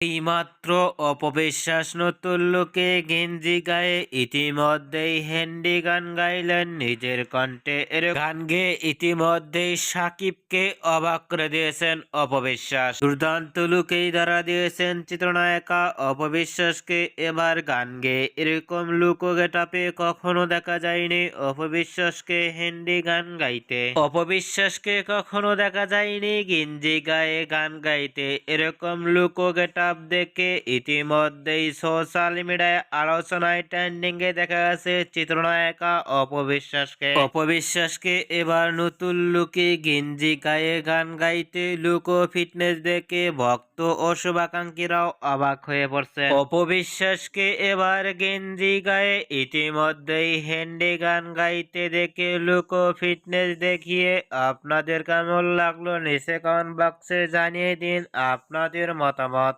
এইমাত্র অপবিশ্বাস নতুন লোকে গেঞ্জি গায়ে ইতিমধ্যেই হ্যান্ডি গান গাইলেন নিজের কণ্ঠে এর গান গেয়ে ইতিমধ্যেই সাকিবকে অবাক করে দিয়েছেন অপবিশ্বাস। দুর্দান্ত লুকেই ধরা দিয়েছেন চিত্রনায়িকা অপবিশ্বাসকে। এবার গান গেয়ে এরকম লুক গেটাপে কখনো দেখা যায়নি অপবিশ্বাসকে হ্যান্ডি গান গাইতে। অপবিশ্বাসকে কখনো দেখা যায়নি গেঞ্জি গায়ে গান গাইতে। এরকম লুক ও গেটাপ দেখে ইতিমধ্যেই সোশ্যাল মিডিয়ায় আলোচনায় ট্রেন্ডিং এ দেখা গেছে চিত্রনায়িকা অপবিশ্বাসকে অপবিশ্বাসকে এবার নতুন লুকে গেঞ্জি গায়ে গান গাইতে লুক ও ফিটনেস দেখে ভক্ত ও শুভাকাঙ্ক্ষীরাও অবাক হয়ে পড়ছে। অপবিশ্বাসকে এবার গেঞ্জি গায়ে ইতিমধ্যেই হ্যান্ডি গান গাইতে দেখে লুক ও ফিটনেস দেখিয়ে আপনাদের কেমন লাগল নিচে কমেন্ট বক্সে জানিয়ে দিন আপনাদের মতামত।